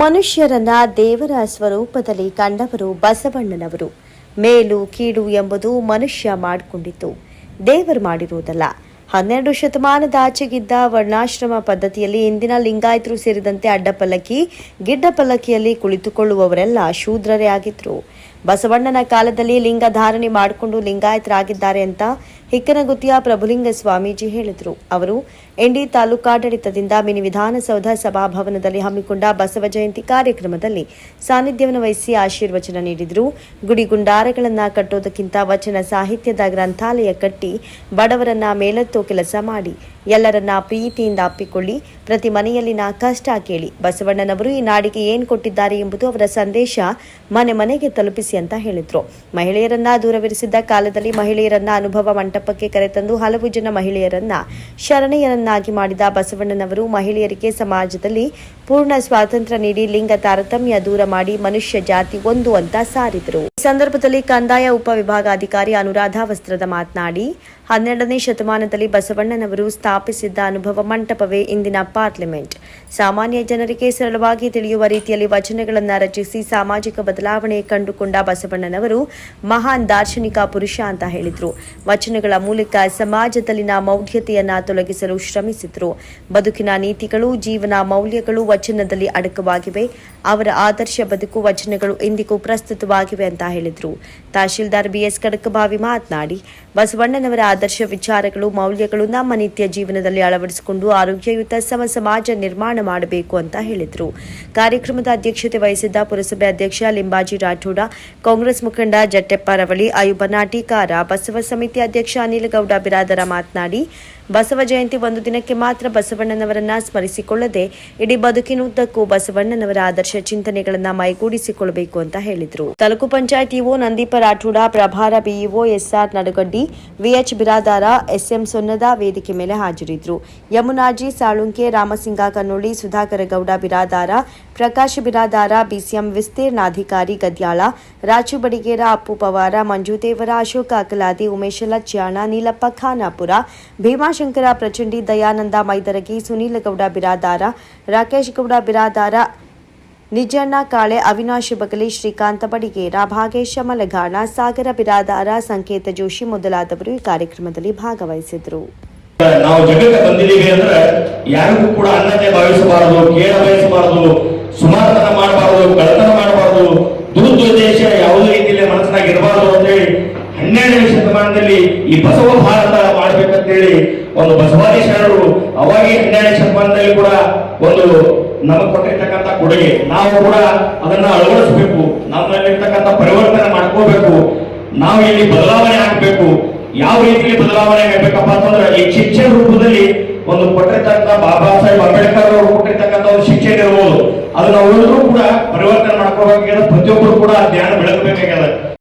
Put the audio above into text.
ಮನುಷ್ಯರನ್ನ ದೇವರ ಸ್ವರೂಪದಲ್ಲಿ ಕಂಡವರು ಬಸವಣ್ಣನವರು. ಮೇಲು ಕೀಡು ಎಂಬುದು ಮನುಷ್ಯ ಮಾಡಿಕೊಂಡಿತ್ತು. ದೇವರು ಮಾಡಿರುವುದಲ್ಲ. ಹನ್ನೆರಡು ಶತಮಾನದ ಆಚೆಗಿದ್ದ ವರ್ಣಾಶ್ರಮ ಪದ್ಧತಿಯಲ್ಲಿ ಇಂದಿನ ಲಿಂಗಾಯತರು ಸೇರಿದಂತೆ ಅಡ್ಡಪಲ್ಲಕ್ಕಿ, ಗಿಡ್ಡಪಲ್ಲಕ್ಕಿಯಲ್ಲಿ ಕುಳಿತುಕೊಳ್ಳುವವರೆಲ್ಲ ಶೂದ್ರರೇ ಆಗಿದ್ರು. ಬಸವಣ್ಣನ ಕಾಲದಲ್ಲಿ ಲಿಂಗ ಧಾರಣೆ ಮಾಡಿಕೊಂಡು ಲಿಂಗಾಯತರಾಗಿದ್ದಾರೆ ಅಂತ ಹಿಕ್ಕನಗುತ್ತಿಯ ಪ್ರಭುಲಿಂಗ ಸ್ವಾಮೀಜಿ ಹೇಳಿದರು. ಅವರು ಎಂಡಿ ತಾಲೂಕಾಡಳಿತದಿಂದ ಮಿನಿ ವಿಧಾನಸೌಧ ಸಭಾಭವನದಲ್ಲಿ ಹಮ್ಮಿಕೊಂಡ ಬಸವ ಜಯಂತಿ ಕಾರ್ಯಕ್ರಮದಲ್ಲಿ ಸಾನ್ನಿಧ್ಯವನ್ನು ವಹಿಸಿ ಆಶೀರ್ವಚನ ನೀಡಿದರು. ಗುಡಿ ಗುಂಡಾರಗಳನ್ನು ಕಟ್ಟೋದಕ್ಕಿಂತ ವಚನ ಸಾಹಿತ್ಯದ ಗ್ರಂಥಾಲಯ ಕಟ್ಟಿ ಬಡವರನ್ನ ಮೇಲೆತ್ತೋ ಕೆಲಸ ಮಾಡಿ ಎಲ್ಲರನ್ನ ಪ್ರೀತಿಯಿಂದ ಅಪ್ಪಿಕೊಳ್ಳಿ. ಪ್ರತಿ ಮನೆಯಲ್ಲಿನ ಕಷ್ಟ ಕೇಳಿ ಬಸವಣ್ಣನವರು ಈ ನಾಡಿಗೆ ಏನು ಕೊಟ್ಟಿದ್ದಾರೆ ಎಂಬುದು ಅವರ ಸಂದೇಶ ಮನೆ ಮನೆಗೆ ತಲುಪಿಸಿ ಅಂತ ಹೇಳಿದ್ರು. ಮಹಿಳೆಯರನ್ನ ದೂರವಿರಿಸಿದ್ದ ಕಾಲದಲ್ಲಿ ಮಹಿಳೆಯರನ್ನ ಅನುಭವ ಮಂಟಪಕ್ಕೆ ಕರೆತಂದು ಹಲವು ಜನ ಮಹಿಳೆಯರನ್ನ ಶರಣೆಯರನ್ನಾಗಿ ಮಾಡಿದ ಬಸವಣ್ಣನವರು ಮಹಿಳೆಯರಿಗೆ ಸಮಾಜದಲ್ಲಿ ಪೂರ್ಣ ಸ್ವಾತಂತ್ರ್ಯ ನೀಡಿ ಲಿಂಗ ತಾರತಮ್ಯ ದೂರ ಮಾಡಿ ಮನುಷ್ಯ ಜಾತಿ ಒಂದು ಅಂತ ಸಾರಿದರು. ಈ ಸಂದರ್ಭದಲ್ಲಿ ಕಂದಾಯ ಉಪವಿಭಾಗಾಧಿಕಾರಿ ಅನುರಾಧ ವಸ್ತ್ರದ ಮಾತನಾಡಿ ಹನ್ನೆರಡನೇ ಶತಮಾನದಲ್ಲಿ ಬಸವಣ್ಣನವರು ಸ್ಥಾಪಿಸಿದ್ದ ಅನುಭವ ಮಂಟಪವೇ ಇಂದಿನ ಪಾರ್ಲಿಮೆಂಟ್. ಸಾಮಾನ್ಯ ಜನರಿಗೆ ಸರಳವಾಗಿ ತಿಳಿಯುವ ರೀತಿಯಲ್ಲಿ ವಚನಗಳನ್ನು ರಚಿಸಿ ಸಾಮಾಜಿಕ ಬದಲಾವಣೆ ಕಂಡುಕೊಂಡ ಬಸವಣ್ಣನವರು ಮಹಾನ್ ದಾರ್ಶನಿಕ ಪುರುಷ ಅಂತ ಹೇಳಿದರು. ವಚನಗಳ ಮೂಲಕ ಸಮಾಜದಲ್ಲಿನ ಮೌಢ್ಯತೆಯನ್ನು ತೊಲಗಿಸಲು ಶ್ರಮಿಸಿದ್ರು. ಬದುಕಿನ ನೀತಿಗಳು, ಜೀವನ ಮೌಲ್ಯಗಳು ವಚನದಲ್ಲಿ ಅಡಕವಾಗಿವೆ. ಅವರ ಆದರ್ಶ ಬದುಕು ವಚನಗಳು ಇಂದಿಗೂ ಪ್ರಸ್ತುತವಾಗಿವೆ ಅಂತ ಹೇಳಿದರು. ತಹಶೀಲ್ದಾರ್ ಬಿಎಸ್ ಕಡಕಬಾವಿ ಮಾತನಾಡಿ, ಬಸವಣ್ಣನವರ ಆದರ್ಶ ವಿಚಾರಗಳು, ಮೌಲ್ಯಗಳು ನಮ್ಮ ನಿತ್ಯ ಜೀವನದಲ್ಲಿ ಅಳವಡಿಸಿಕೊಂಡು ಆರೋಗ್ಯಯುತ ಸಮ ಸಮಾಜ ನಿರ್ಮಾಣ ಮಾಡಬೇಕು ಅಂತ ಹೇಳಿದರು. ಕಾರ್ಯಕ್ರಮದ ಅಧ್ಯಕ್ಷತೆ ವಹಿಸಿದ್ದ ಪುರಸಭೆ ಅಧ್ಯಕ್ಷ ಲಿಂಬಾಜಿ ರಾಠೋಡ, ಕಾಂಗ್ರೆಸ್ ಮುಖಂಡ ಜಟ್ಟೆಪ್ಪ ರವಳಿ ಬಸವ ಸಮಿತಿ ಅಧ್ಯಕ್ಷ ಅನಿಲಗೌಡ ಬಿರಾದರ ಮಾತನಾಡಿ, ಬಸವ ಜಯಂತಿ ಒಂದು ದಿನಕ್ಕೆ ಮಾತ್ರ ಬಸವಣ್ಣನವರನ್ನ ಸ್ಮರಿಸಿಕೊಳ್ಳದೆ, ಇಡೀ ಬದುಕಿನುದ್ದಕ್ಕೂ ಬಸವಣ್ಣನವರ ಆದರ್ಶ ಚಿಂತನೆಗಳನ್ನ ಮೈಗೂಡಿಸಿಕೊಳ್ಳಬೇಕು ಅಂತ ಹೇಳಿದರು. ತಾಲೂಕು ಪಂಚಾಯತ್ ಇಒ ನಂದೀಪ ರಾಠೋಡ, ಪ್ರಭಾರ BEO S R Nadugaddi, V H Biradar S M Sonnad ವೇದಿಕೆ ಮೇಲೆ ಹಾಜರಿದ್ದರು ಯಮುನಾಜಿ, ಸಾಳುಂಕೆ, ರಾಮಸಿಂಗ ಕನ್ನೋಳಿ, ಸುಧಾಕರ ಗೌಡ ಬಿರಾದಾರ, ಪ್ರಕಾಶ್ ಬಿರಾದಾರ, ಬಿಸಿಎಂ ವಿಸ್ತೀರ್ಣಾಧಿಕಾರಿ ಗದ್ಯಾಳ, ರಾಜು ಬಡಿಗೇರ, ಅಪ್ಪು ಪವಾರ, ಮಂಜುದೇವರ, ಅಶೋಕ ಅಕಲಾದಿ, ಉಮೇಶ ಲಚ್ಯಾಣ, ನೀಲಪ್ಪ ಖಾನಾಪುರ, ಭೀಮಾಶಂಕರ ಪ್ರಚಂಡಿ, ದಯಾನಂದ ಮೈದರಗಿ, ಸುನೀಲಗೌಡ ಬಿರಾದಾರ, ರಾಕೇಶ್ ಗೌಡ ಬಿರಾದಾರ ನಿಜಣ್ಣ ಕಾಳೆ ಅವಿನಾಶಿ ಬಗಲಿ, ಶ್ರೀಕಾಂತ ಬಡಿಗೇರ, ಭಾಗೇಶ ಮಲಗಾಣ ಸಾಗರ ಬಿರಾದಾರ, ಸಂಕೇತ ಜೋಶಿ ಮೊದಲಾದವರು ಈ ಕಾರ್ಯಕ್ರಮದಲ್ಲಿ ಭಾಗವಹಿಸಿದರು. ನಾವು ಜಗತ್ತ ಬಂದಿದ್ದೀವಿ ಅಂದ್ರೆ ಯಾರಿಗೂ ಕೂಡ ಅನ್ನತೆ ಭಾವಿಸಬಾರದು ಕೇಳ ಬಯಸಬಾರದು, ಸುಮಾರತನ ಮಾಡಬಾರದು ಕಳತನ ಮಾಡಬಾರದು ದುರುದ್ದೇಶ ಯಾವುದೇ ರೀತಿಯಲ್ಲಿ ಮನಸ್ಸಿನಾಗ ಇರಬಾರದು ಅಂತೇಳಿ ಹನ್ನೆರಡನೇ ಶತಮಾನದಲ್ಲಿ ಈ ಬಸವ ಭಾರತ ಮಾಡ್ಬೇಕಂತೇಳಿ ಒಂದು ಬಸವಾದಿ ಶರಣರು ಅವಾಗಿ ಹನ್ನೆರಡನೇ ಶತಮಾನದಲ್ಲಿ ಕೂಡ ಒಂದು ನಮಗೆ ಕೊಟ್ಟಿರ್ತಕ್ಕಂಥ ಕೊಡುಗೆ. ನಾವು ಕೂಡ ಅದನ್ನ ಅಳವಡಿಸಬೇಕು. ನಮ್ಮಲ್ಲಿರ್ತಕ್ಕಂಥ ಪರಿವರ್ತನೆ ಮಾಡ್ಕೋಬೇಕು. ನಾವು ಇಲ್ಲಿ ಬದಲಾವಣೆ ಆಗ್ಬೇಕು. ಯಾವ ರೀತಿಯಲ್ಲಿ ಬದಲಾವಣೆ ಆಗಬೇಕಪ್ಪ ಅಂತಂದ್ರೆ, ಈ ಶಿಕ್ಷೆ ರೂಪದಲ್ಲಿ ಒಂದು ಕೊಟ್ಟಿರ್ತಕ್ಕಂಥ ಬಾಬಾ ಸಾಹೇಬ್ ಅಂಬೇಡ್ಕರ್ ಅವರು ಕೊಟ್ಟಿರ್ತಕ್ಕಂಥ ಒಂದು ಶಿಕ್ಷಣ ಇರಬಹುದು ಅದನ್ನ ಉಳಿದ್ರು ಕೂಡ ಪರಿವರ್ತನೆ ಮಾಡ್ಕೋಬೇಕಾಗ್ಯದ ಪ್ರತಿಯೊಬ್ಬರು ಕೂಡ ಧ್ಯಾನ ಬೆಳಗಬೇಕಾಗ್ಯದ